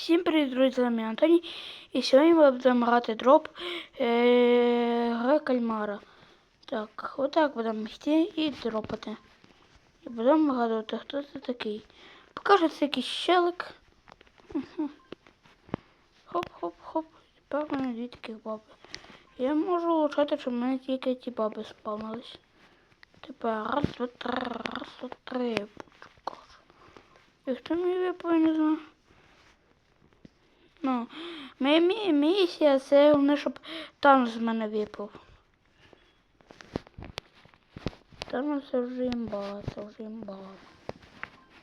Всім привіт, друзі, з вами Антоній. І сьогодні ми будемо грати дроп е, гра кальмара. Так, отак будемо йти і дропати. І будемо гадати, хто це такий. Покаже це якийсь щелик. Хоп-хоп-хоп. Тепер в мене дві таких баби. Я можу влучати, щоб в мене тільки ті баби спавнились. Тепер раз, два, три, раз, два, три. І хто мені випав, не знаю. Ну, моя мі- місія це головне, щоб там з мене випав. Там це вже імба, це вже імба.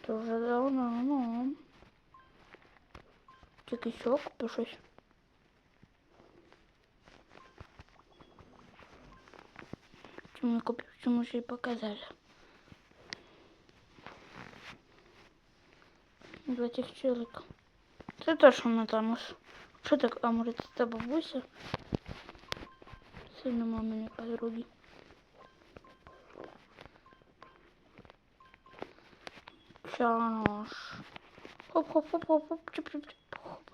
Це вже давно, ну. Тільки що купив щось. Чому я купив, чому ж і показали. Два тих чоловіка. Це точно не Танос. Що так, а може це та бабуся? Це нема мені подруги. Чанош. Хоп-хоп-хоп-хоп-хоп, чип-чип-чип, хоп.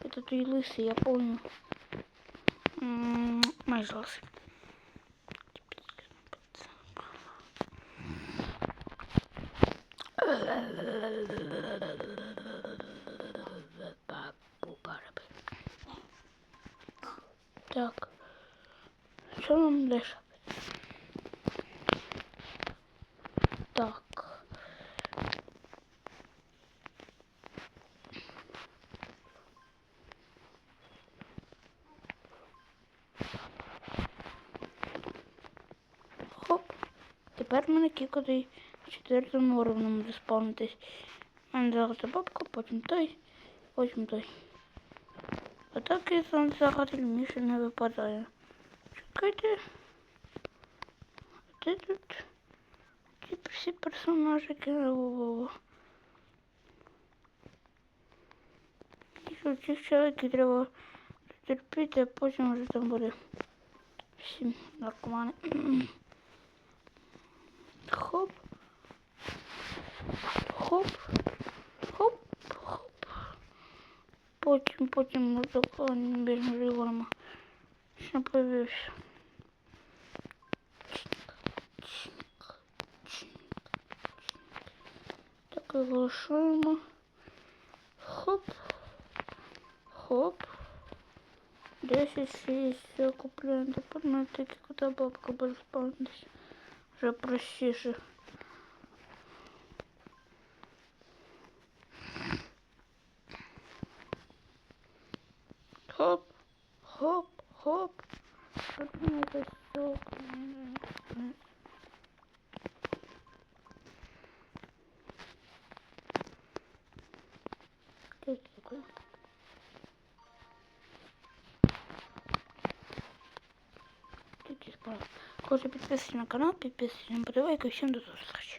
Это ты лысый, я помню. М, Майже лысый. Так. Що нам дальше? Так. Хоп. Тепер мене кікоди в четвертому уровні буде спавнитись. У мене зараз бабка, потім той, потім той. А так і сам загатель Міші не випадає. Чекайте. Де тут? Ті всі персонажики. Що цих чоловіків треба терпіти, а потім вже там буде всі наркомани. Хоп. Хоп. Потім, потім ми законі біжимо живемо. Ще появився. Так, оголошуємо. Хоп. Хоп. 10, 6, все купляємо. Тепер на такі куди бабка буде спавнитися. Вже простіше. Хоп, хоп, хоп. Тут мене це все. Тільки підписуйтесь на канал, підписуйтесь на подавайку всім до зустрічі.